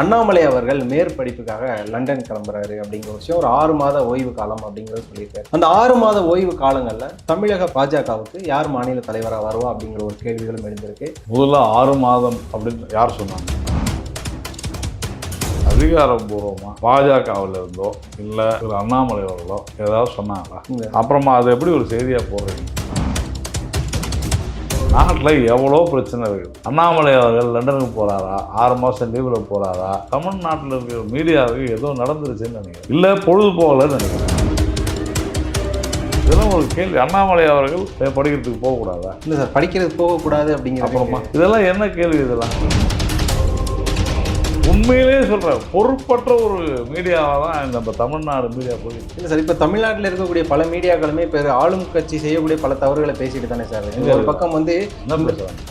அண்ணாமலை அவர்கள் மேற்படிப்புக்காக லண்டன் கிளம்புறாரு அப்படிங்கிற விஷயம். ஒரு ஆறு மாத ஓய்வு காலம் அப்படிங்கிறத சொல்லியிருக்காரு. அந்த ஆறு மாத ஓய்வு காலங்கள்ல தமிழக பாஜகவுக்கு யார் மாநில தலைவராக வருவா அப்படிங்கிற ஒரு கேள்விகளும் எழுந்திருக்கு. முதல்ல ஆறு மாதம் அப்படின்னு யார் சொன்னாங்க? அதிகாரப்பூர்வமாக பாஜகவில் இருந்தோ இல்லை திரு அண்ணாமலை அவர்களோ ஏதாவது சொன்னாங்களா. அப்புறமா அது எப்படி ஒரு செய்தியாக போடுறீங்க? நாட்டில் எவ்வளோ பிரச்சனை இருக்குது அண்ணாமலை அவர்கள் லண்டனுக்கு போகிறாரா ஆறு மாதம் லீவில் போகிறாரா தமிழ்நாட்டில் இருக்கிற மீடியாவுக்கு ஏதோ நடந்துருச்சுன்னு நினைக்கிறேன். இல்லை பொழுது போகலன்னு நினைக்கிறேன். இதெல்லாம் ஒரு கேள்வி. அண்ணாமலை அவர்கள் படிக்கிறதுக்கு போகக்கூடாதா? இல்ல சார் படிக்கிறது போகக்கூடாது அப்படிங்கிற அப்புறமா? இதெல்லாம் என்ன கேள்வி இதெல்லாம்? உண்மையிலேயே சொல்கிறேன் பொறுப்பற்ற ஒரு மீடியாவாக தான் நம்ம தமிழ்நாடு மீடியா போயிருக்கு இல்ல சார் இப்ப தமிழ்நாட்டில் இருக்கக்கூடிய பல மீடியாக்களுமே இப்போ ஆளும் கட்சி செய்யக்கூடிய பல தவறுகளை பேசிட்டு தானே சார். இருக்கு. ஒரு பக்கம் வந்து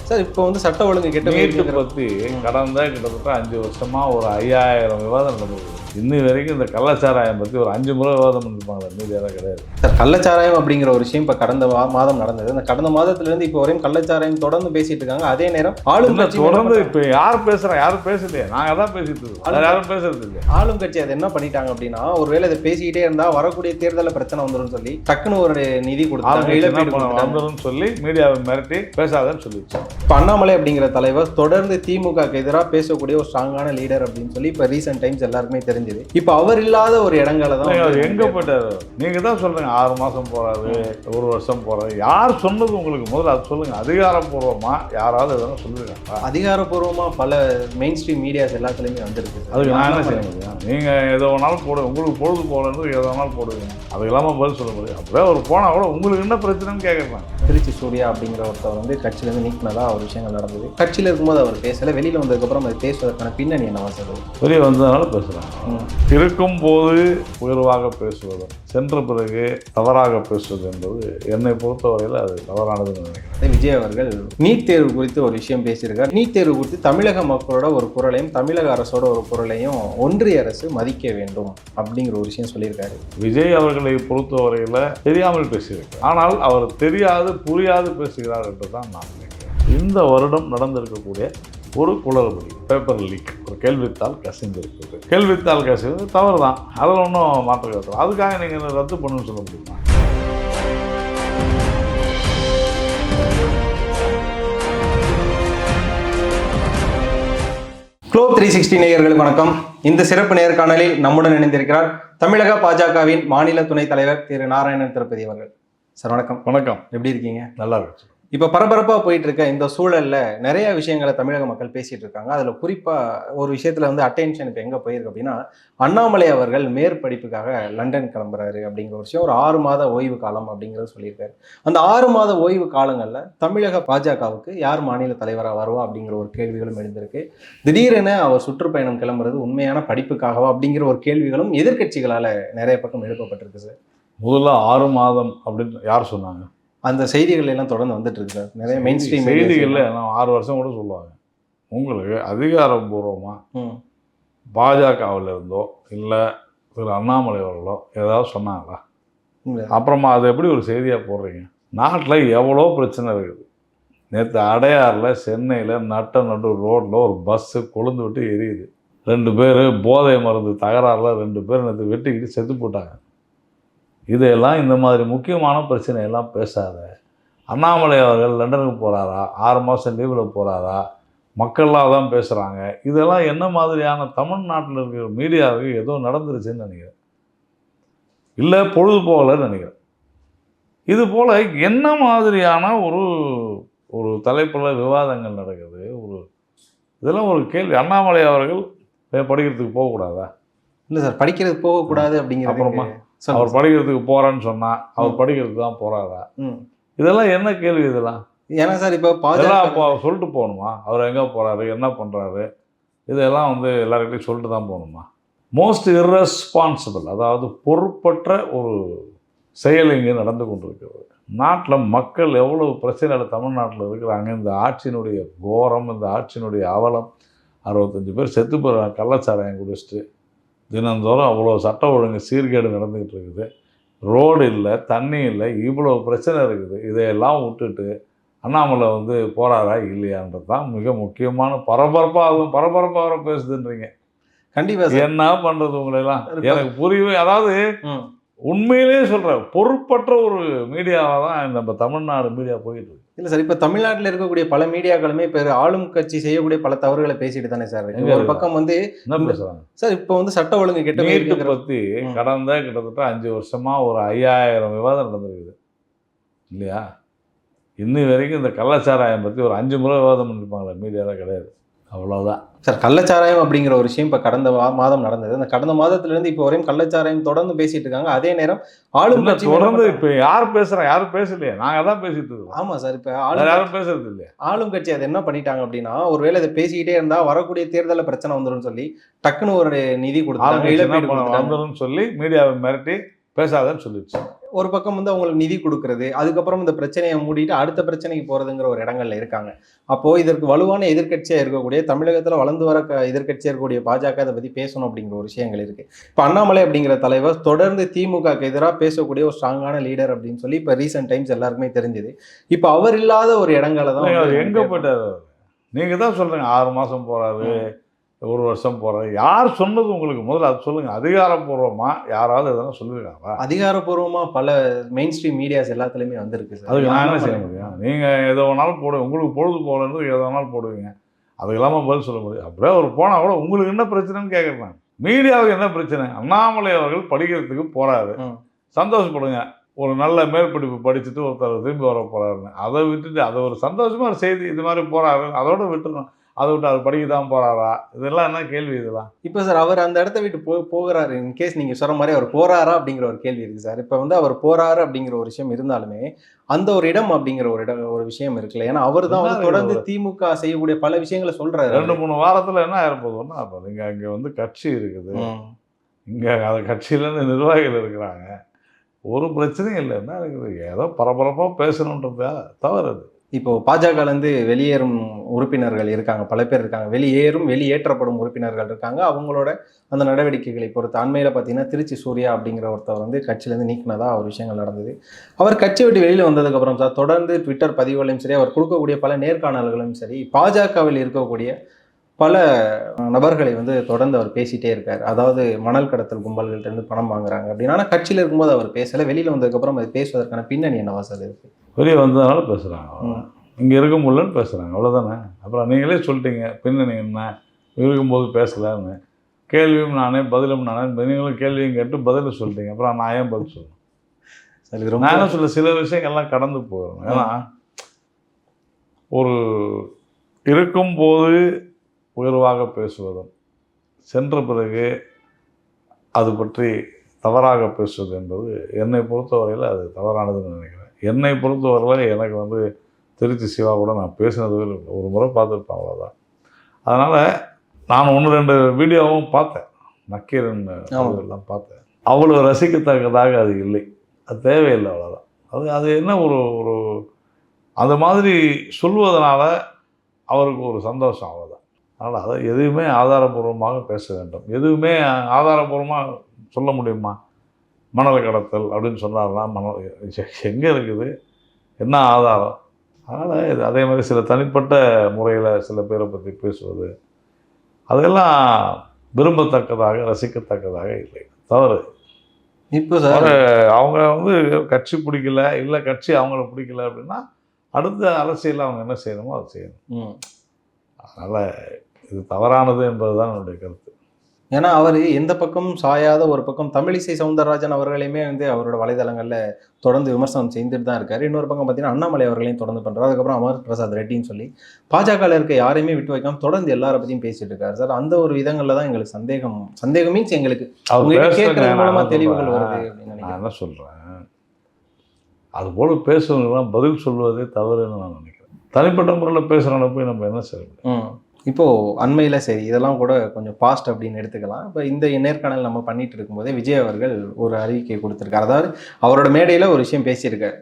சார் இப்போ வந்து சட்ட ஒழுங்கு கெட்டு போயிருக்குங்கிற- பற்றி கடந்த கிட்டத்தட்ட அஞ்சு வருஷமா ஒரு ஐயாயிரம் விவாதம் நடந்தது இன்னி வரைக்கும் இந்த கள்ளச்சாராயம் பற்றி ஒரு அஞ்சு முறை விவாதம் பண்ணிருப்பாங்க மீடியாவில் கிடையாது. சார் கள்ளச்சாராயம் அப்படிங்கிற ஒரு விஷயம் இப்ப கடந்த மாதம் நடந்தது. அந்த கடந்த மாதத்துல இருந்து இப்போ வரையும் கள்ளச்சாராயம் தொடர்ந்து பேசிட்டு இருக்காங்க. அதே நேரம் ஆளும் தொடர்ந்து இப்போ யார் பேசுகிறா யாரும் பேசலையே. நாங்கள் தான் பேசிட்டு யாரும் பேசுறது இல்லையா ஆளும் கட்சி அதை என்ன பண்ணிட்டாங்க அப்படின்னா ஒருவேளை இதை பேசிக்கிட்டே இருந்தா வரக்கூடிய தேர்தலில் பிரச்சனை வந்துரும் சொல்லி டக்குன்னு ஒரு நிதி கொடுத்தாங்க வந்துடும் சொல்லி மீடியாவை மிரட்டி பேசாதன்னு சொல்லிடுச்சு. இப்ப அண்ணாமலை அப்படிங்கிற தலைவர் தொடர்ந்து திமுகக்கு எதிராக பேசக்கூடிய ஒரு ஸ்ட்ராங்கான லீடர் அப்படின்னு சொல்லி இப்ப ரீசெண்ட் டைம்ஸ் எல்லாருக்குமே தெரிஞ்சது. இப்ப அவர் இல்லாத ஒரு இடங்களை தான் எங்க போயிட்டாரு? நீங்க தான் சொல்றீங்க ஆறு மாசம் போறாரு ஒரு வருஷம் போறாரு. யார் சொன்னது உங்களுக்கு முதல்ல? அது சொல்லுங்க. அதிகாரப்பூர்வமா யாராவது எதனா சொல்லிருக்காங்களா? அதிகாரப்பூர்வமா பல மெயின் ஸ்ட்ரீம் மீடியாஸ் எல்லாத்துலயுமே வந்திருக்கு. அதுக்கு நான் என்ன செய்ய முடியும் நீங்க எது வேணாலும் போடு உங்களுக்கு பொழுது போகலன்னு எது வேணாலும் போடுவீங்க அதுக்கு இல்லாம பதில் சொல்ல முடியும் அப்படியே அவர் போனா கூட உங்களுக்கு என்ன பிரச்சனைன்னு கேட்குறேன் திருச்சி சூர்யா அப்படிங்கிற ஒருத்தர் வந்து கட்சியில இருந்து நீக்கினதா ஒரு விஷயங்கள் நடந்தது. கட்சியில இருக்கும்போது அவர் பேசல வெளியில வந்ததுக்கு அப்புறம் அது பேசுவதற்கான பின்னணி என்னவா சார் அது? வெளியே வந்ததுனால பேசுறாங்க. ம். இருக்கும்போது உயர்வாக பேசுவதும் சென்ற பிறகு தவறாக பேசுவது என்பது என்னை பொறுத்தவரையில் அது தவறானதுன்னு நினைக்கிறேன். அதே விஜய் அவர்கள் நீட் தேர்வு குறித்து ஒரு விஷயம் பேசியிருக்கார். நீட் தேர்வு குறித்து தமிழக மக்களோட ஒரு குரலையும் தமிழக அரசோட ஒரு குரலையும் ஒன்றிய அரசு மதிக்க வேண்டும் அப்படிங்கிற ஒரு விஷயம் சொல்லியிருக்காரு. விஜய் அவர்களை பொறுத்தவரையில் தெரியாமல் பேசியிருக்கார். ஆனால் அவர் தெரியாது புரியாது பேசுகிறார் என்று தான் நான் நினைக்கிறேன். இந்த வருடம் நடந்திருக்கக்கூடிய ஒரு குளறுபடி பேப்பர் லீக் ஒரு கேள்வித்தாள் கசிந்திருக்கு கேள்வித்தாள் கசிந்து தவறு தான் அதில் ஒன்றும் மாற்ற கருத்து அதுக்காக நீங்கள் ரத்து பண்ணுன்னு சொல்ல முடியுமா? குளோப் த்ரீ சிக்ஸ்டி நேயர்களுக்கு வணக்கம். இந்த சிறப்பு நேர்காணலில் நம்முடன் இணைந்திருக்கிறார் தமிழக பாஜகவின் மாநில துணைத் தலைவர் திரு நாராயணன் திருப்பதி அவர்கள். சார் வணக்கம். வணக்கம். எப்படி இருக்கீங்க? நல்லா இருக்கு இப்போ பரபரப்பாக போயிட்டு இருக்க இந்த சூழலில் நிறைய விஷயங்களை தமிழக மக்கள் பேசிட்டு இருக்காங்க. அதில் குறிப்பாக ஒரு விஷயத்தில் வந்து அட்டென்ஷன் இப்போ எங்கே போயிருக்கு அப்படின்னா அண்ணாமலை அவர்கள் மேற்படிப்புக்காக லண்டன் கிளம்புறாரு அப்படிங்கிற ஒரு விஷயம். ஒரு ஆறு மாத ஓய்வு காலம் அப்படிங்கிறத சொல்லியிருக்காரு. அந்த ஆறு மாத ஓய்வு காலங்களில் தமிழக பாஜகவுக்கு யார் மாநில தலைவராக வருவா அப்படிங்கிற ஒரு கேள்விகளும் எழுந்திருக்கு. திடீரென அவர் சுற்றுப்பயணம் கிளம்புறது உண்மையான படிப்புக்காகவா அப்படிங்கிற ஒரு கேள்விகளும் எதிர்க்கட்சிகளால் நிறைய பக்கம் எழுப்பப்பட்டிருக்கு சார். முதல்ல ஆறு மாதம் அப்படின்னு யார் சொன்னாங்க? அந்த செய்திகள் எல்லாம் தொடர்ந்து வந்துட்டு இருக்கு சார். நிறைய மெயின் ஸ்ட்ரீம் செய்திகளில் எல்லாம் ஆறு வருஷம் கூட சொல்லுவாங்க. உங்களுக்கு அதிகாரப்பூர்வமாக ம். பாஜகவில் இருந்தோ இல்லை திரு அண்ணாமலை அவர்களோ ஏதாவது சொன்னாங்களா. அப்புறமா அது எப்படி ஒரு செய்தியாக போடுறீங்க? நாட்டில் எவ்வளோ பிரச்சனை இருக்குது. நேற்று அடையாறில் சென்னையில் நட்ட நடு ரோட்டில் ஒரு பஸ்ஸு கொழுந்து விட்டு எரியுது. ரெண்டு பேர் போதை மருந்து தகராறில் ரெண்டு பேர் நேற்று வெட்டிக்கிட்டு செத்து போட்டாங்க. இதையெல்லாம் இந்த மாதிரி முக்கியமான பிரச்சனையெல்லாம் பேசாத. அண்ணாமலை அவர்கள் லண்டனுக்கு போகிறாரா ஆறு மாதம் லீவில் போகிறாரா மக்கள்லாம் தான் பேசுகிறாங்க இதெல்லாம் என்ன மாதிரியான தமிழ்நாட்டில் இருக்கிற மீடியாவுக்கு ஏதோ நடந்துருச்சுன்னு நினைக்கிறேன். இல்லை பொழுது போகலன்னு நினைக்கிறேன். இது போல் என்ன மாதிரியான ஒரு ஒரு தலைப்பில் விவாதங்கள் நடக்குது? ஒரு இதெல்லாம் ஒரு கேள்வி. அண்ணாமலை அவர்கள் படிக்கிறதுக்கு போகக்கூடாதா? இல்ல சார் படிக்கிறது போகக்கூடாது அப்படிங்கிறது அப்புறமா? அவர் படிக்கிறதுக்கு போகிறேன்னு சொன்னால் அவர் படிக்கிறதுக்கு தான் போகிறாரா. இதெல்லாம் என்ன கேள்வி இதெல்லாம்? ஏன்னா சார் இப்போ பாஜக சொல்லிட்டு போகணுமா? அவர் எங்கே போகிறாரு என்ன பண்ணுறாரு இதெல்லாம் வந்து எல்லாருக்கிட்டையும் சொல்லிட்டு தான் போகணுமா? மோஸ்ட் irresponsible அதாவது பொறுப்பற்ற ஒரு செயல் இங்கே நடந்து கொண்டிருக்கிறது. நாட்டில் மக்கள் எவ்வளவு பிரச்சனைகள் தமிழ்நாட்டில் இருக்கிறாங்க இந்த ஆட்சியினுடைய கோரம் இந்த ஆட்சியினுடைய அவலம். அறுபத்தஞ்சு பேர் செத்து போகிறாங்க கள்ளச்சாராயம் குடிச்சிட்டு. தினந்தோறும் அவ்வளோ சட்ட ஒழுங்கு சீர்கேடு நடந்துக்கிட்டு இருக்குது. ரோடு இல்லை தண்ணி இல்லை இவ்வளோ பிரச்சனை இருக்குது. இதையெல்லாம் விட்டுட்டு அண்ணாமலை வந்து போறாரா இல்லையான்றது தான் மிக முக்கியமான பரபரப்பாக அதுவும் பரபரப்பாக வர பேசுதுன்றீங்க. கண்டிப்பா சார். என்ன பண்றது உங்களை எல்லாம் இப்ப- எனக்கு புரியவே அதாவது உண்மையிலேயே சொல்றேன் பொறுப்பற்ற ஒரு மீடியாவா தான் நம்ம தமிழ்நாடு மீடியா போயிட்டு இருக்கு. இல்ல சார் இப்ப தமிழ்நாட்டுல இருக்கக்கூடிய பல மீடியாக்களுமே இப்ப ஆளும் கட்சி செய்யக்கூடிய பல தவறுகளை பேசிட்டு தானே சார் ஒரு பக்கம் வந்து என்ன பேசுறாங்க? சார் இப்ப வந்து சட்ட ஒழுங்கு கெட்ட நீட்டு ம். கடந்த கிட்டத்தட்ட அஞ்சு வருஷமா ஒரு ஐயாயிரம் விவாதம் நடந்திருக்குது. இல்லையா? இன்னி வரைக்கும் இந்த கள்ளச்சாராயம் பத்தி ஒரு அஞ்சு முறை விவாதம் பண்ணிருப்பாங்களே மீடியால கிடையாது. அவ்வளவுதான். சார் கள்ளச்சாராயம் அப்படிங்கிற ஒரு விஷயம் இப்ப கடந்த மாதம் நடந்தது. அந்த கடந்த மாதத்துல இருந்து இப்போ வரையும் கள்ளச்சாராயம் தொடர்ந்து பேசிட்டு இருக்காங்க. அதே நேரம் ஆளும் தொடர்ந்து இப்ப யார் பேசுறா யாரும் பேசலையே. நாங்க தான் பேசிட்டு இருக்கோம். ஆமா சார் இப்ப ஆளும் யாரும் பேசுறது இல்லையா. ஆளும் கட்சி அதை என்ன பண்ணிட்டாங்க அப்படின்னா ஒருவேளை இதை பேசிக்கிட்டே இருந்தா வரக்கூடிய தேர்தல்ல பிரச்சனை வந்துரும் சொல்லி டக்குன்னு ஒரு நிதி கொடுத்தாங்க இழப்பீடு வந்துடும் சொல்லி மீடியாவை மிரட்டி பேசாதன்னு சொல்லிடுச்சு. ஒரு பக்கம் வந்து அவங்களுக்கு நிதி கொடுக்கறது அதுக்கப்புறம் இந்த பிரச்சனையை மூடிட்டு அடுத்த பிரச்சனைக்கு போறதுங்கிற ஒரு இடங்கள்ல இருக்காங்க. அப்போ இதற்கு வலுவான எதிர்க்கட்சியா இருக்கக்கூடிய தமிழகத்துல வளர்ந்து வர க- எதிர்க்கட்சியா இருக்கக்கூடிய பாஜக இதை பத்தி பேசணும் அப்படிங்கிற ஒரு விஷயங்கள் இருக்கு. இப்ப அண்ணாமலை அப்படிங்கிற தலைவர் தொடர்ந்து திமுகக்கு எதிராக பேசக்கூடிய ஒரு ஸ்ட்ராங்கான லீடர் அப்படின்னு சொல்லி இப்ப ரீசெண்ட் டைம்ஸ் எல்லாருக்குமே தெரிஞ்சது. இப்ப அவர் இல்லாத ஒரு இடங்களை தான் எங்க போயிட்டாரு? அவரு? நீங்க தான் சொல்றீங்க ஆறு மாசம் போறாரு ஒரு வருஷம் போறாரு யார் சொன்னது உங்களுக்கு? முதல்ல அது சொல்லுங்க. அதிகாரப்பூர்வமா யாராவது எதனா சொல்லிருக்காங்களா? அதிகாரப்பூர்வமா பல மெயின் ஸ்ட்ரீம் மீடியாஸ் எல்லாத்துலயுமே வந்திருக்கு சார். அதுக்கு நான் என்ன செய்ய முடியும்? நீங்க எதோ வேணாலும் போடுவீங்க உங்களுக்கு பொழுது போகலன்னு எதோ வேணாலும் போடுவீங்க. அது இல்லாம பதில் சொல்ல முடியும் அப்படியே அவர் போனா கூட உங்களுக்கு என்ன பிரச்சனைன்னு கேட்குறேன் மீடியாவுக்கு என்ன பிரச்சனை? அண்ணாமலை அவர்கள் படிக்கிறதுக்கு போறாரு. ம். சந்தோஷப்படுங்க. ஒரு நல்ல மேற்படிப்பு படிச்சுட்டு ஒருத்தர் திரும்பி வர போறாருன்னு. அதை விட்டுட்டு அதை ஒரு சந்தோஷமா ஒரு செய்தி இது மாதிரி போறாரு. அதோட விட்டுறணும் அதை விட்டு அவர் படிக்க தான் போறாரா? இதெல்லாம் என்ன கேள்வி இதெல்லாம்? இப்ப சார் அவர் அந்த இடத்த விட்டு போ போகிறாரு. இன்கேஸ் நீங்க சொல்ற மாதிரி அவர் போறாரா அப்படிங்கிற ஒரு கேள்வி இருக்கு சார். இப்ப வந்து அவர் போறாரு அப்படிங்கிற ஒரு விஷயம் இருந்தாலுமே அந்த ஒரு இடம் அப்படிங்கிற ஒரு இடம் ஒரு விஷயம் இருக்குல்ல. ஏன்னா அவர் தான் வந்து தொடர்ந்து திமுக செய்யக்கூடிய பல விஷயங்களை சொல்றாரு ரெண்டு மூணு வாரத்துல என்ன ஆயிருப்போதுன்னா அப்போ நீங்க அங்க வந்து கட்சி இருக்குது. இங்க அந்த கட்சியிலேருந்து நிர்வாகிகள் இருக்கிறாங்க. ஒரு பிரச்சனையும் இல்லை. என்ன இருக்குது? ஏதோ பரபரப்பா பேசணுன்றதா தவறு அது. இப்போ பாஜகலேருந்து வெளியேறும் உறுப்பினர்கள் இருக்காங்க பல பேர் இருக்காங்க. வெளியேறும் வெளியேற்றப்படும் உறுப்பினர்கள் இருக்காங்க. அவங்களோட அந்த நடவடிக்கைகளை பொறுத்து அண்மையில் பார்த்தீங்கன்னா திருச்சி சூர்யா அப்படிங்கிற ஒருத்தர் வந்து கட்சியிலேருந்து நீக்கினதா ஒரு விஷயங்கள் நடந்தது. அவர் கட்சி விட்டு வெளியில் வந்ததுக்கப்புறம் சார் தொடர்ந்து ட்விட்டர் பதிவுகளையும் சரி அவர் கொடுக்கக்கூடிய பல நேர்காணல்களும் சரி பாஜகவில் இருக்கக்கூடிய பல நபர்களை வந்து தொடர்ந்து அவர் பேசிட்டே இருக்கார். அதாவது மணல் கடத்தல் கும்பல்கள்ட்ட இருந்து பணம் வாங்குறாங்க அப்படின்னா. ஆனா கட்சியில இருக்கும்போது அவர் பேசல. வெளியில வந்ததுக்கப்புறம் அது பேசுவதற்கான பின்னணி என்னவா சார் இருக்கு? வெளியே வந்ததுனால பேசுறாங்க. ம். இங்க இருக்க முடியலன்னு பேசுறாங்க. அவ்வளவுதானே? அப்புறம் நீங்களே சொல்லிட்டீங்க பின்னணி என்ன? இருக்கும்போது பேசலான்னு. கேள்வியும் நானே பதிலும் நானே நீங்களும் கேள்வியும் கேட்டு பதில் சொல்லிட்டீங்க. அப்புறம் நான் ஏன் பதில் சொல்லணும்? சார் இது நான் ரொம்ப என்ன சொல்ல சில விஷயங்கள்லாம் கடந்து போயிடும் ஏன்னா ஒரு இருக்கும்போது உயர்வாக பேசுவதும் சென்ற பிறகு அது பற்றி தவறாக பேசுவது என்பது என்னை பொறுத்தவரையில் அது தவறானதுன்னு நினைக்கிறேன். என்னை பொறுத்தவரையில் எனக்கு வந்து திருச்சி சிவா கூட நான் பேசினது ஒரு முறை பார்த்துருப்பேன் அவ்வளோதான் அதனால் நான் ஒன்று ரெண்டு வீடியோவும் பார்த்தேன். நக்கீரன். எல்லாம் பார்த்தேன். அவ்வளோ ரசிக்கத்தக்கதாக அது இல்லை. அது தேவையில்லை அவ்வளோதான் அது அது என்ன ஒரு ஒரு அந்த மாதிரி சொல்வதனால அவருக்கு ஒரு சந்தோஷம் அவ்வளோதான் அதனால் அதை எதுவுமே ஆதாரபூர்வமாக பேச வேண்டும். எதுவுமே ஆதாரபூர்வமாக சொல்ல முடியுமா? மணல் கடத்தல் அப்படின்னு சொன்னார்னா மணல் எங்கே இருக்குது? என்ன ஆதாரம்? அதனால் இது அதே மாதிரி சில தனிப்பட்ட முறையில் சில பேரை பற்றி பேசுவது. அதெல்லாம் விரும்பத்தக்கதாக ரசிக்கத்தக்கதாக இல்லை. தவறு. இப்போ சார் அவங்க வந்து கட்சி பிடிக்கல இல்லை கட்சி அவங்கள பிடிக்கல அப்படின்னா அடுத்த அரசியலில் அவங்க என்ன செய்யணுமோ அதை செய்யணும். அதனால் இது தவறானது என்பதுதான் என்னுடைய கருத்து. ஏன்னா அவர் எந்த பக்கமும் சாயாத ஒரு பக்கம் தமிழிசை சவுந்தரராஜன் அவர்களையுமே வந்து அவரோட வலைதளங்கள்ல தொடர்ந்து விமர்சனம் செய்துட்டு தான் இருக்காரு. இன்னொரு பக்கம் பார்த்தீங்கன்னா அண்ணாமலை அவர்களையும் தொடர்ந்து பண்றாரு. அதுக்கப்புறம் அமர் பிரசாத் ரெட்டின்னு சொல்லி பாஜகவில் இருக்க யாரையுமே விட்டு வைக்காம தொடர்ந்து எல்லார பத்தியும் பேசிட்டு இருக்காரு. சார் அந்த ஒரு விதங்கள்ல தான் எங்களுக்கு சந்தேகம் சந்தேகம் மீன்ஸ் எங்களுக்கு அவர் உங்ககிட்ட பேசுறது கேட்கறது நான் மூலமா என்ன தெளிவுகள்? வருது நான் என்ன சொல்கிறேன் அதுபோல் பேசுறவங்கலாம் பதில் சொல்வதே தவறுன்னு நான் நினைக்கிறேன். தனிப்பட்ட முறையில் பேசுகிறவனை போய் நம்ம என்ன செய்ய முடியும்? இப்போது அண்மையில் சரி இதெல்லாம் கூட கொஞ்சம் பாஸ்ட் அப்படின்னு எடுத்துக்கலாம். இப்போ இந்த நேர்காணல் நம்ம பண்ணிட்டு இருக்கும்போதே விஜய் அவர்கள் ஒரு அறிவிக்கை கொடுத்துருக்காரு. அதாவது அவரோட மேடையில் ஒரு விஷயம் பேசியிருக்கார்.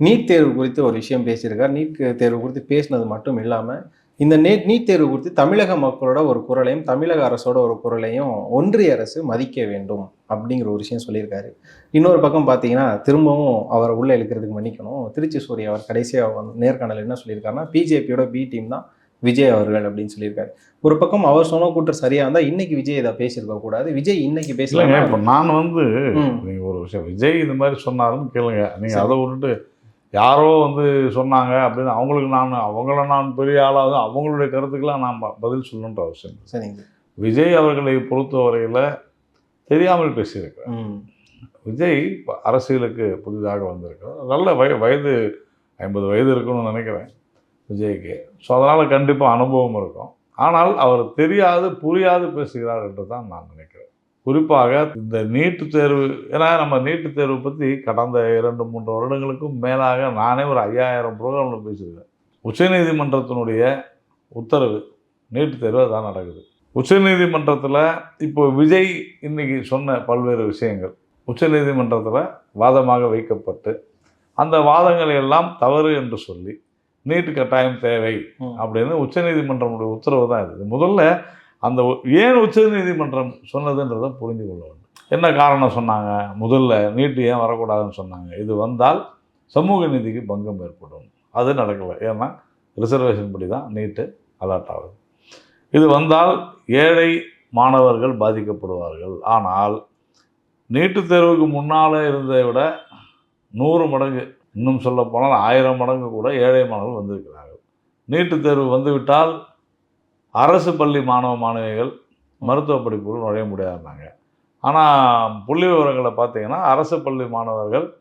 நீட் தேர்வு குறித்து ஒரு விஷயம் பேசியிருக்கார். நீட் தேர்வு குறித்து பேசினது மட்டும் இல்லாமல் இந்த நே- நீட் தேர்வு குறித்து தமிழக மக்களோட ஒரு குரலையும் தமிழக அரசோட ஒரு குரலையும் ஒன்றிய அரசு மதிக்க வேண்டும் அப்படிங்கிற ஒரு விஷயம் சொல்லியிருக்காரு. இன்னொரு பக்கம் பார்த்தீங்கன்னா திரும்பவும் அவரை உள்ளே இழுக்கிறதுக்கு மன்னிக்கணும். திருச்சி சூரிய அவர் கடைசியாக நேர்காணல் என்ன சொல்லியிருக்காருன்னா பிஜேபியோட பி டீம் தான் விஜய் அவர்கள் அப்படின்னு சொல்லியிருக்காரு. ஒரு பக்கம் அவர் சொன்ன கூற்று சரியா இருந்தா இன்னைக்கு விஜய் இதை பேசியிருக்க கூடாது. விஜய் இன்னைக்கு பேசலாம் இப்போ நான் வந்து. நீங்கள் ஒரு விஷயம் விஜய் இந்த மாதிரி சொன்னாருன்னு கேளுங்க. நீங்கள் அதை விட்டுட்டு யாரோ வந்து சொன்னாங்க அப்படின்னு அவங்களுக்கு நான் அவங்கள நான் பெரிய ஆளாவது அவங்களுடைய கருத்துக்கெல்லாம் நான் பதில் சொல்லணுன்ற அவசியம். சரிங்க. விஜய் அவர்களை பொறுத்தவரையில் தெரியாமல் பேசியிருக்கிறார். ம். விஜய் இப்ப அரசியலுக்கு புதிதாக வந்திருக்கிறார். நல்ல வய வயது ஐம்பது வயது இருக்குன்னு நினைக்கிறேன். விஜய்க்கு. ஸோ அதனால் கண்டிப்பாக அனுபவம் இருக்கும். ஆனால் அவர் தெரியாது புரியாது பேசுகிறார் என்று தான் நான் நினைக்கிறேன். குறிப்பாக இந்த நீட்டு தேர்வு ஏன்னா நம்ம நீட்டு தேர்வு பற்றி கடந்த இரண்டு மூன்று வருடங்களுக்கும் மேலாக நானே ஒரு ஐயாயிரம் ப்ரோக்ராமில் பேசியிருக்கேன். உச்சநீதிமன்றத்தினுடைய உத்தரவு நீட்டு தேர்வு தான் நடக்குது. உச்சநீதிமன்றத்தில் இப்போ விஜய் இன்னைக்கு சொன்ன பல்வேறு விஷயங்கள். உச்சநீதிமன்றத்தில் வாதமாக வைக்கப்பட்டு அந்த வாதங்களை எல்லாம் தவறு என்று சொல்லி நீட்டு கட்டாயம் தேவை. அப்படின்னு உச்சநீதிமன்றமுடைய உத்தரவு தான் இது. முதல்ல அந்த ஏன் உச்சநீதிமன்றம் சொன்னதுன்றதை புரிந்து கொள்ள வேண்டும். என்ன காரணம் சொன்னாங்க? முதல்ல நீட்டு ஏன் வரக்கூடாதுன்னு சொன்னாங்க. இது வந்தால் சமூக நீதிக்கு பங்கம் ஏற்படும். அது நடக்கலை. ஏன்னா ரிசர்வேஷன் படி தான் நீட்டு அலாட் ஆகுது. இது வந்தால் ஏழை மாணவர்கள் பாதிக்கப்படுவார்கள். ஆனால் நீட்டுத் தேர்வுக்கு முன்னால் இருந்ததை விட நூறு மடங்கு இன்னும் சொல்ல போனால் ஆயிரம் மடங்கு கூட ஏழை மாணவர்கள் வந்திருக்கிறார்கள். நீட்டுத் தேர்வு வந்துவிட்டால் அரசு பள்ளி மாணவ மாணவிகள் மருத்துவ படிப்புகள் நுழைய முடியாதுனாங்க. ஆனால் புள்ளி விவரங்களை பார்த்தீங்கன்னா அரசு பள்ளி மாணவர்கள்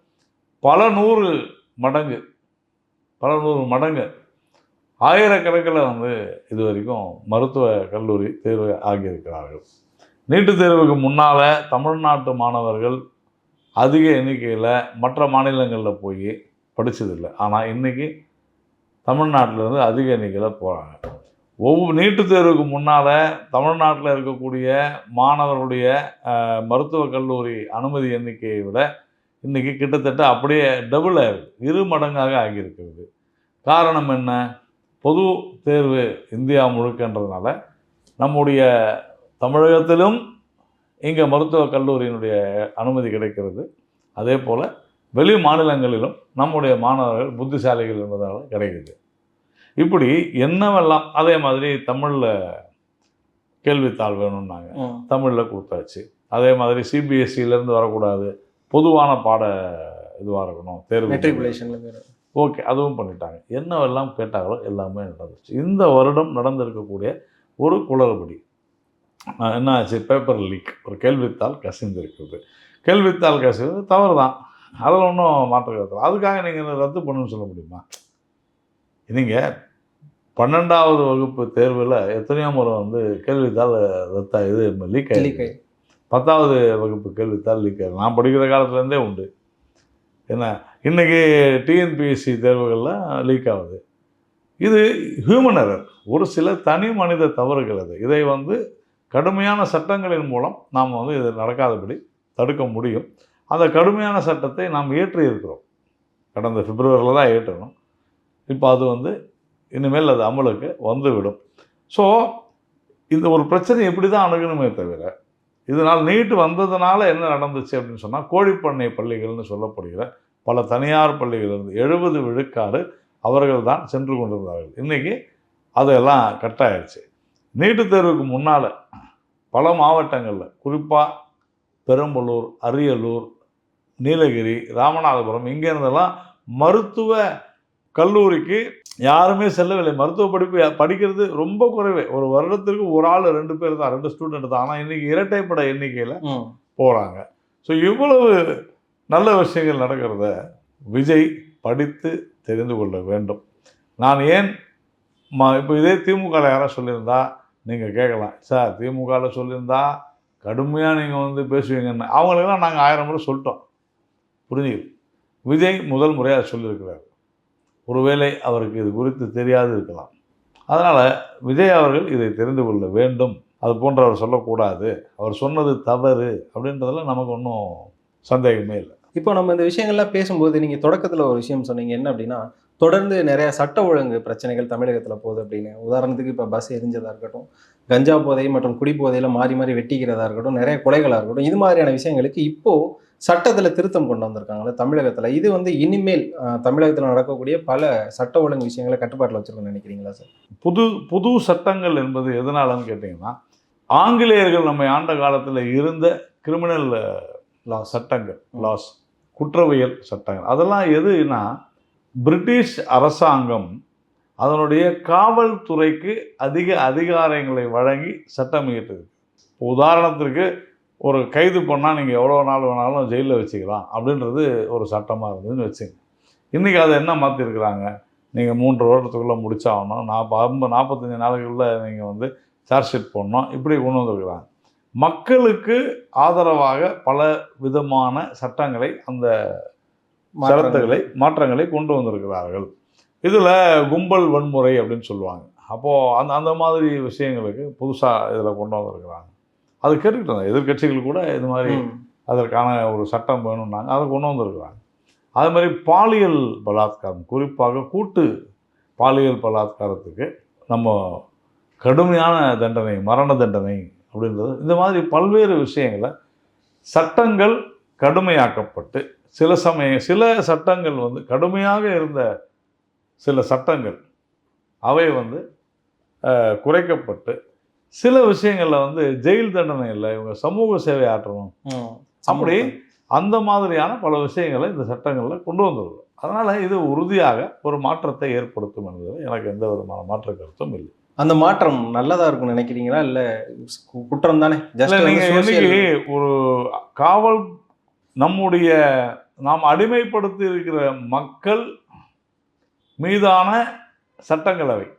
பல நூறு மடங்கு பல நூறு மடங்கு ஆயிரக்கணக்கில் வந்து இது வரைக்கும் மருத்துவ கல்லூரி தேர்வு ஆகியிருக்கிறார்கள். நீட்டுத் தேர்வுக்கு முன்னால் தமிழ்நாட்டு மாணவர்கள் அதிக எண்ணிக்கையில் மற்ற மாநிலங்களில் போய் படித்ததில்லை ஆனால் இன்றைக்கி தமிழ்நாட்டிலேருந்து அதிக எண்ணிக்கையில் போகிறாங்க ஒவ்வொரு நீட்டுத் தேர்வுக்கு முன்னால் தமிழ்நாட்டில் இருக்கக்கூடிய மாணவர்களுடைய மருத்துவக் கல்லூரி அனுமதி எண்ணிக்கையை விட இன்றைக்கி கிட்டத்தட்ட அப்படியே டபுள் ஆயிருக்கு இரு மடங்காக ஆகியிருக்கிறது. காரணம் என்ன? பொது தேர்வு இந்தியா முழுக்கன்றதுனால நம்முடைய தமிழகத்திலும் இங்கே மருத்துவக் கல்லூரியினுடைய அனுமதி கிடைக்கிறது. அதே போல் வெளி மாநிலங்களிலும் நம்முடைய மாணவர்கள் புத்திசாலிகள் என்பதால் கிடைக்குது. இப்படி என்னவெல்லாம் அதே மாதிரி தமிழில் கேள்வித்தாள் வேணும்னாங்க. தமிழில் கொடுத்தாச்சு. அதே மாதிரி சிபிஎஸ்சிலேருந்து வரக்கூடாது. பொதுவான பாட இதுவாக இருக்கணும் தேர்வு ஓகே அதுவும் பண்ணிட்டாங்க. என்னவெல்லாம் கேட்டாங்களோ எல்லாமே நடந்துச்சு இந்த வருடம் நடந்திருக்கக்கூடிய ஒரு குளறுபடி. என்ன ஆச்சு பேப்பர் லீக் ஒரு கேள்வித்தாள் கசிந்திருக்கிறது கேள்வித்தாள் கசிவது தவறு தான் அதில் ஒன்றும் மாற்று கருத்து அதுக்காக நீங்கள் ரத்து பண்ணுன்னு சொல்ல முடியுமா? நீங்கள் பன்னெண்டாவது வகுப்பு தேர்வில் எத்தனையோ முறை வந்து கேள்வித்தாள் ரத்தா இது லீக் லீக் பத்தாவது வகுப்பு கேள்வித்தாள் லீக் ஆகுது நான் படிக்கிற காலத்துலேருந்தே உண்டு. என்ன? இன்றைக்கி டிஎன்பிஎஸ்சி தேர்வுகள்லாம் லீக் ஆகுது. இது ஹியூமன் எரர் ஒரு சில தனி மனித தவறுகள் அது. இதை வந்து கடுமையான சட்டங்களின் மூலம் நாம் வந்து இது நடக்காதபடி தடுக்க முடியும். அந்த கடுமையான சட்டத்தை நாம் ஏற்றி இருக்கிறோம் கடந்த பிப்ரவரியில் தான் ஏற்றணும். இப்போ அது வந்து இனிமேல் அது அமலுக்கு வந்துவிடும். ஸோ இந்த ஒரு பிரச்சனை இப்படி தான் அணுகணுமே தவிர இதனால் நீட்டு வந்ததுனால என்ன நடந்துச்சு அப்படின்னு சொன்னால் கோழிப்பண்ணை பள்ளிகள்னு சொல்லப்படுகிற பல தனியார் பள்ளிகளிலிருந்து எழுபது விழுக்காடு அவர்கள் தான் சென்று கொண்டிருந்தார்கள். இன்றைக்கி அதெல்லாம் கட்டாயிடுச்சு நீட்டுத் தேர்வுக்கு முன்னால் பல மாவட்டங்களில் குறிப்பாக பெரம்பலூர் அரியலூர் நீலகிரி ராமநாதபுரம் இங்கே இருந்தெல்லாம் மருத்துவ கல்லூரிக்கு யாருமே செல்லவில்லை. மருத்துவ படிப்பு படிக்கிறது ரொம்ப குறைவே. ஒரு வருடத்திற்கு ஒரு ஆள் ரெண்டு பேர் தான் ரெண்டு ஸ்டூடெண்ட் தான். ஆனால் இன்றைக்கி இரட்டைப்பட எண்ணிக்கையில் போகிறாங்க ஸோ இவ்வளவு நல்ல விஷயங்கள் நடக்கிறத விஜய் படித்து தெரிந்து கொள்ள வேண்டும். நான் ஏன் ம இப்போ இதே திமுகவில் யாராவது சொல்லியிருந்தா நீங்கள் கேட்கலாம். சார் திமுகவில் சொல்லியிருந்தா கடுமையாக நீங்கள் வந்து பேசுவீங்கன்னு. அவங்களுக்கெல்லாம் நாங்கள் ஆயிரம் முறை சொல்லிட்டோம். புரிஞ்சுது? விஜய் முதல் முறையாக சொல்லியிருக்கிறார். ஒருவேளை அவருக்கு இது குறித்து தெரியாது இருக்கலாம். அதனால் விஜய் அவர்கள் இதை தெரிந்து கொள்ள வேண்டும். அது போன்றவர் சொல்லக்கூடாது. அவர் சொன்னது தவறு அப்படின்றதுல நமக்கு ஒன்றும் சந்தேகமே இல்லை. இப்போ நம்ம இந்த விஷயங்கள்லாம் பேசும்போது நீங்கள் தொடக்கத்தில் ஒரு விஷயம் சொன்னீங்க. என்ன அப்படின்னா தொடர்ந்து நிறைய சட்ட ஒழுங்கு பிரச்சனைகள் தமிழகத்துல போகுது அப்படின்னு. உதாரணத்துக்கு இப்போ பஸ் எரிஞ்சதா இருக்கட்டும் கஞ்சா போதை மற்றும் குடிபோதையில மாறி மாறி வெட்டிக்கிறதா இருக்கட்டும் நிறைய கொலைகளா இருக்கட்டும் இது மாதிரியான விஷயங்களுக்கு இப்போ சட்டத்துல திருத்தம் கொண்டு வந்திருக்காங்கல்ல தமிழகத்துல. இது வந்து இனிமேல் தமிழகத்துல நடக்கக்கூடிய பல சட்ட ஒழுங்கு விஷயங்களை கட்டுப்பாட்டுல வச்சிருக்கணும்னு நினைக்கிறீங்களா சார்? புது புது சட்டங்கள் என்பது எதனாலன்னு கேட்டிங்கன்னா ஆங்கிலேயர்கள் நம்மை ஆண்ட காலத்தில் இருந்த கிரிமினல் சட்டங்கள் லாஸ் குற்றவியல் சட்டங்கள். அதெல்லாம் எதுனா பிரிட்டிஷ் அரசாங்கம் அதனுடைய காவல்துறைக்கு அதிக அதிகாரங்களை வழங்கி சட்டம் இயற்றுது இப்போ உதாரணத்திற்கு ஒரு கைது பண்ணால் நீங்கள் எவ்வளோ நாள் வேணாலும் ஜெயிலில் வச்சுக்கலாம் அப்படின்றது ஒரு சட்டமாக இருந்ததுன்னு வச்சுங்க. இன்றைக்கி அதை என்ன மாற்றிருக்கிறாங்க நீங்கள் மூன்று வருடத்துக்குள்ளே முடிச்சாகணும். நாற்பது நாற்பத்தஞ்சு நாளுக்குள்ளே நீங்கள் வந்து சார்ஜ் ஷீட் போடணும். இப்படி கொண்டு வந்திருக்கிறாங்க. மக்களுக்கு ஆதரவாக பல விதமான சட்டங்களை அந்த ஷரத்துகளை மாற்றங்களை. கொண்டு வந்திருக்கிறார்கள். இதில் கும்பல் வன்முறை அப்படின்னு சொல்லுவாங்க. அப்போது அந்த அந்த மாதிரி விஷயங்களுக்கு புதுசாக இதில் கொண்டு வந்திருக்கிறாங்க. அது கேட்டுக்கிட்டு இருந்தேன் எதிர்க்கட்சிகள் கூட இது மாதிரி. அதற்கான ஒரு சட்டம் வேணும்னாங்க. அதை கொண்டு வந்திருக்கிறாங்க. அது மாதிரி பாலியல் பலாத்காரம் குறிப்பாக கூட்டு பாலியல் பலாத்காரத்துக்கு நம்ம கடுமையான தண்டனை மரண தண்டனை அப்படின்றது. இந்த மாதிரி பல்வேறு விஷயங்களை சட்டங்கள் கடுமையாக்கப்பட்டு சில சமயம் சில சட்டங்கள் வந்து கடுமையாக இருந்த சில சட்டங்கள் அவை வந்து குறைக்கப்பட்டு சில விஷயங்களில் வந்து ஜெயில் தண்டனை இல்லை இவங்க சமூக சேவை ஆற்றணும். அப்படி அந்த மாதிரியான பல விஷயங்களை இந்த சட்டங்களில் கொண்டு வந்துள்ளது அதனால் இது உறுதியாக ஒரு மாற்றத்தை ஏற்படுத்தும் என்பதில் எனக்கு எந்த விதமான மாற்று கருத்தும் இல்லை. அந்த மாற்றம் நல்லதா இருக்கும்னு நினைக்கிறீங்களா? இல்ல குற்றம் தானே நீங்கள் ஒரு காவல் நம்முடைய நாம் அடிமைப்படுத்தி இருக்கிற மக்கள் மீதான சட்டங்களவை.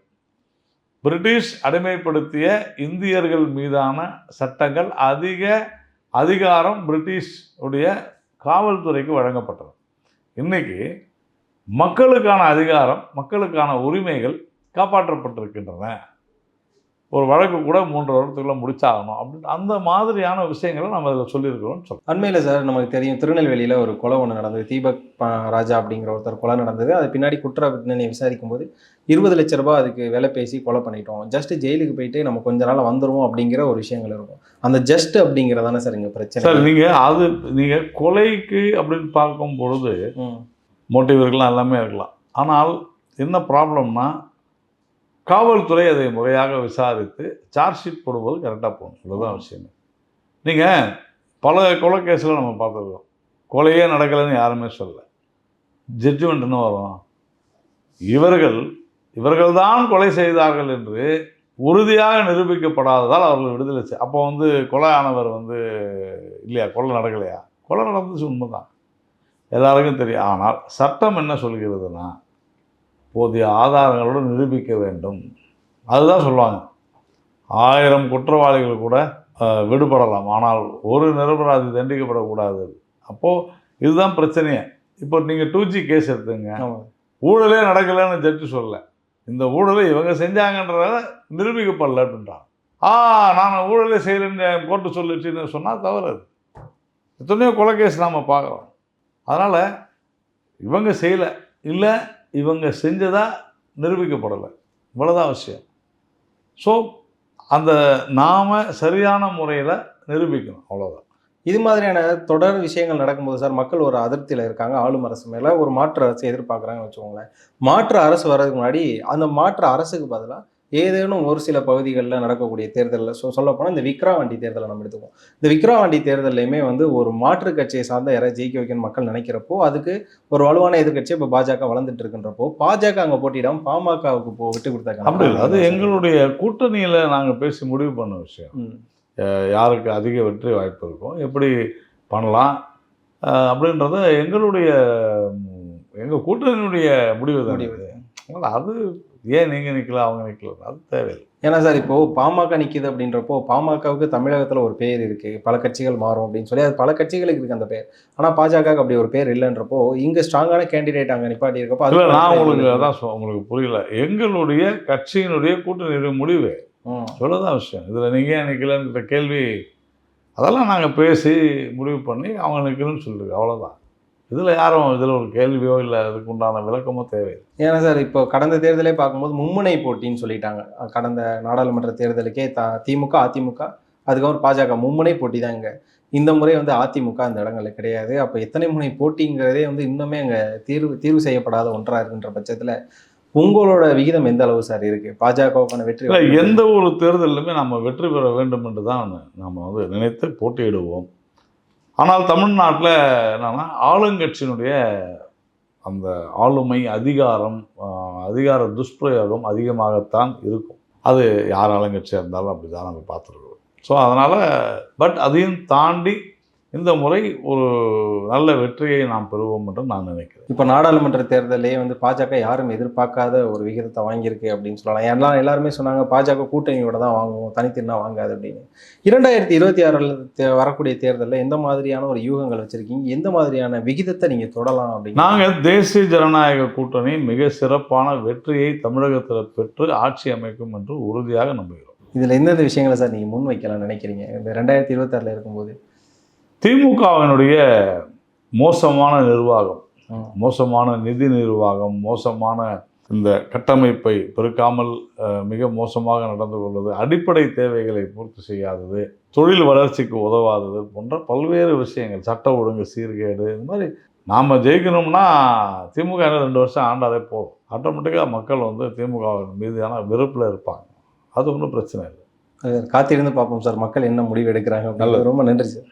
பிரிட்டிஷ் அடிமைப்படுத்திய இந்தியர்கள் மீதான சட்டங்கள் அதிக அதிகாரம் பிரிட்டிஷ் உடைய காவல்துறைக்கு வழங்கப்பட்டது. இன்னைக்கு மக்களுக்கான அதிகாரம் மக்களுக்கான உரிமைகள் காப்பாற்றப்பட்டிருக்கின்றன. ஒரு வழக்கு கூட மூன்று வருடத்துக்குள்ள முடிச்சாகணும். அப்படின்னு அந்த மாதிரியான விஷயங்களை நம்ம இதில் சொல்லியிருக்கிறோம்னு சொல்றோம். அண்மையில சார் நமக்கு தெரியும் திருநெல்வேலியில ஒரு கொலை ஒன்று நடந்தது. தீபக் ராஜா அப்படிங்கிற ஒருத்தர் கொலை நடந்தது. அது பின்னாடி குற்ற பின்னணி விசாரிக்கும் போது இருபது லட்ச ரூபாய் அதுக்கு விலை பேசி கொலை பண்ணிட்டோம். ஜஸ்ட் ஜெயிலுக்கு போயிட்டு நம்ம கொஞ்ச நாள் வந்துருவோம் அப்படிங்கிற ஒரு விஷயங்கள் இருக்கும். அந்த ஜஸ்ட் அப்படிங்கிறதானே சார் இங்க பிரச்சனை? சார் நீங்க அது நீங்க கொலைக்கு அப்படின்னு பார்க்கும் பொழுது. மோட்டிவ் இருக்கலாம் எல்லாமே இருக்கலாம். ஆனால் என்ன ப்ராப்ளம்னா காவல்துறை அதை முறையாக விசாரித்து சார்ஜ் ஷீட் போடும்போது கரெக்டாக போகணும் இதுதான் விஷயம். நீங்கள் பல கொலை கேஸில் நம்ம பார்த்துருக்கோம் கொலையே நடக்கலைன்னு யாருமே சொல்லல. ஜட்ஜ்மெண்ட் என்ன வரும்? இவர்கள் இவர்கள் தான் கொலை செய்தார்கள் என்று உறுதியாக நிரூபிக்கப்படாததால் அவர்கள் விடுதலை செய் அப்போ வந்து கொலை ஆனவர் வந்து இல்லையா? கொலை நடக்கலையா? கொலை நடந்துச்சு உண்மைதான். எல்லாருக்கும் தெரியும். ஆனால் சட்டம் என்ன சொல்கிறதுனா போதிய ஆதாரங்களோடு நிரூபிக்க வேண்டும். அதுதான் சொல்லுவாங்க. ஆயிரம் குற்றவாளிகள் கூட விடுபடலாம். ஆனால் ஒரு நிரபராதி தண்டிக்கப்படக்கூடாது. அப்போது இதுதான் பிரச்சனையே. இப்போ நீங்கள் டூ ஜி கேஸ் எடுத்துங்க. ஊழலே நடக்கலைன்னு ஜட்ஜு சொல்லல. இந்த ஊழலை இவங்க செஞ்சாங்கன்றத நிரூபிக்கப்படல அப்படின்றாங்க. ஆ நான் ஊழலே செய்யலைன்னு கோர்ட்டு சொல்லிச்சுன்னு சொன்னால் தவறு அது. எத்தனையோ கொலை கேஸ் நாம் பார்க்குறோம். அதனால் இவங்க செய்யலை. இல்லை இவங்க செஞ்சதாக நிரூபிக்கப்படலை. இவ்வளோதான் விஷயம் ஸோ அந்த நாம் சரியான முறையில் நிரூபிக்கணும். அவ்வளோதான் இது மாதிரியான தொடர் விஷயங்கள் நடக்கும்போது சார் மக்கள் ஒரு அதிருப்தியில் இருக்காங்க. ஆளும் அரசு மேலே ஒரு மாற்று அரசு எதிர்பார்க்குறாங்கன்னு வச்சுக்கோங்களேன். மாற்று அரசு வர்றதுக்கு முன்னாடி அந்த மாற்று அரசுக்கு பதிலாக ஏதேனும் ஒரு சில பகுதிகளில் நடக்கக்கூடிய தேர்தலில் சொ சொல்லப்போனால் இந்த விக்ராவண்டி தேர்தலை நம்ம எடுத்துக்குவோம். இந்த விக்ராவண்டி தேர்தல்லையுமே வந்து ஒரு மாற்று கட்சியை சார்ந்த யாராவது ஜெயிக்க வைக்கணும் மக்கள் நினைக்கிறப்போ அதுக்கு ஒரு வலுவான எதிர்க்கட்சி இப்போ பாஜக வளர்ந்துட்டு இருக்கின்றப்போ பாஜக அங்கே போட்டியிடாம பாமகவுக்கு போ விட்டு அப்படி இல்லை. அது கொடுத்தாங்க எங்களுடைய கூட்டணியில் நாங்கள் பேசி முடிவு பண்ண விஷயம். யாருக்கு அதிக வெற்றி வாய்ப்பு இருக்கும் எப்படி பண்ணலாம். அப்படின்றத எங்களுடைய எங்கள் கூட்டணியினுடைய முடிவு தான் அது ஏன் நீங்கள் நிற்கல அவங்க நிற்கல அது தேவையில்லை. ஏன்னா சார் இப்போ பாமக நிக்குது அப்படின்றப்போ பாமகவுக்கு தமிழகத்துல ஒரு பேர் இருக்கு. பல கட்சிகள் மாறும் அப்படின்னு சொல்லி அது பல கட்சிகளுக்கு இருக்கு அந்த பேர். ஆனா பாஜக அப்படி ஒரு பேர் இல்லைன்றப்போ இங்க ஸ்ட்ராங்கான கேண்டிடேட் அங்க நிப்பாட்டி இருக்கப்போ அது இல்லை நான் உங்களுக்கு. அதான் உங்களுக்கு புரியல. எங்களுடைய கட்சியினுடைய கூட்டணியுடைய முடிவு. இவ்வளோதான் விஷயம். இதில் நீங்கள் ஏன் நிற்கலன்ற கேள்வி அதெல்லாம் நாங்கள் பேசி முடிவு பண்ணி அவங்க நிற்கணும்னு சொல்லிருக்கு அவ்வளோதான் இதில் யாரும் இதில் ஒரு கேள்வியோ இல்லை அதுக்கு உண்டான விளக்கமோ தேவை ஏன்னா சார் இப்போ கடந்த தேர்தலே பார்க்கும்போது மும்முனை போட்டின்னு சொல்லிட்டாங்க. கடந்த நாடாளுமன்ற தேர்தலுக்கே த திமுக அதிமுக அதுக்கப்புறம் பாஜக மும்முனை போட்டி தான் இங்கே. இந்த முறை வந்து அதிமுக அந்த இடங்கள்ல கிடையாது. அப்போ எத்தனை முனை போட்டிங்கிறதே வந்து இன்னுமே அங்கே தீர்வு தீர்வு செய்யப்படாத ஒன்றா இருக்குன்ற பட்சத்தில் உங்களோட விகிதம் எந்த அளவு சார் இருக்கு? பாஜகவுக்கான வெற்றி எந்த ஒரு தேர்தலிலுமே நம்ம வெற்றி பெற வேண்டும் என்று தான் நம்ம வந்து நினைத்து போட்டியிடுவோம். ஆனால் தமிழ்நாட்டில் என்னன்னா ஆளுங்கட்சியினுடைய அந்த ஆளுமை அதிகாரம் அதிகார துஷ்பிரயோகம் அதிகமாகத்தான் இருக்கும். அது யார் ஆளுங்கட்சியாக இருந்தாலும் அப்படி தான் நம்ம பார்த்துருக்கோம் ஸோ அதனால் பட் அதையும் தாண்டி இந்த முறை ஒரு நல்ல வெற்றியை நாம் பெறுவோம் என்று நான் நினைக்கிறேன். இப்போ நாடாளுமன்ற தேர்தலே வந்து பாஜக யாரும் எதிர்பார்க்காத ஒரு விகிதத்தை வாங்கியிருக்கு அப்படின்னு சொல்லலாம். எல்லாம் எல்லாருமே சொன்னாங்க பாஜக கூட்டணியோட தான் வாங்குவோம் தனித்தின்னா வாங்காது அப்படின்னு. இரண்டாயிரத்தி இருபத்தி ஆறில் வரக்கூடிய தேர்தலில் எந்த மாதிரியான ஒரு யூகங்கள் வச்சிருக்கீங்க? எந்த மாதிரியான விகிதத்தை நீங்க தொடலாம் அப்படின்னு? நாங்கள் தேசிய ஜனநாயக கூட்டணி மிக சிறப்பான வெற்றியை தமிழகத்தில் பெற்று ஆட்சி அமைக்கும் என்று உறுதியாக நம்புகிறோம். இதுல எந்தெந்த விஷயங்களை சார் நீங்க முன் வைக்கலாம் நினைக்கிறீங்க? இந்த ரெண்டாயிரத்தி இருபத்தி ஆறுல இருக்கும்போது. திமுகவினுடைய மோசமான நிர்வாகம். மோசமான நிதி நிர்வாகம் மோசமான இந்த கட்டமைப்பை பெருக்காமல் மிக மோசமாக நடந்து கொள்வது அடிப்படை தேவைகளை பூர்த்தி செய்யாதது தொழில் வளர்ச்சிக்கு உதவாதது போன்ற பல்வேறு விஷயங்கள் சட்ட ஒழுங்கு சீர்கேடு இந்த மாதிரி நாம் ஜெயிக்கணும்னா திமுக ரெண்டு வருஷம் ஆண்டாலே போதும் ஆட்டோமேட்டிக்காக மக்கள் வந்து திமுக மீதான வெறுப்பில் இருப்பாங்க அது ஒன்றும் பிரச்சனை இல்லை காத்திருந்து பார்ப்போம் சார் மக்கள் என்ன முடிவு எடுக்கிறாங்க. நல்லது. ரொம்ப நன்றி சார்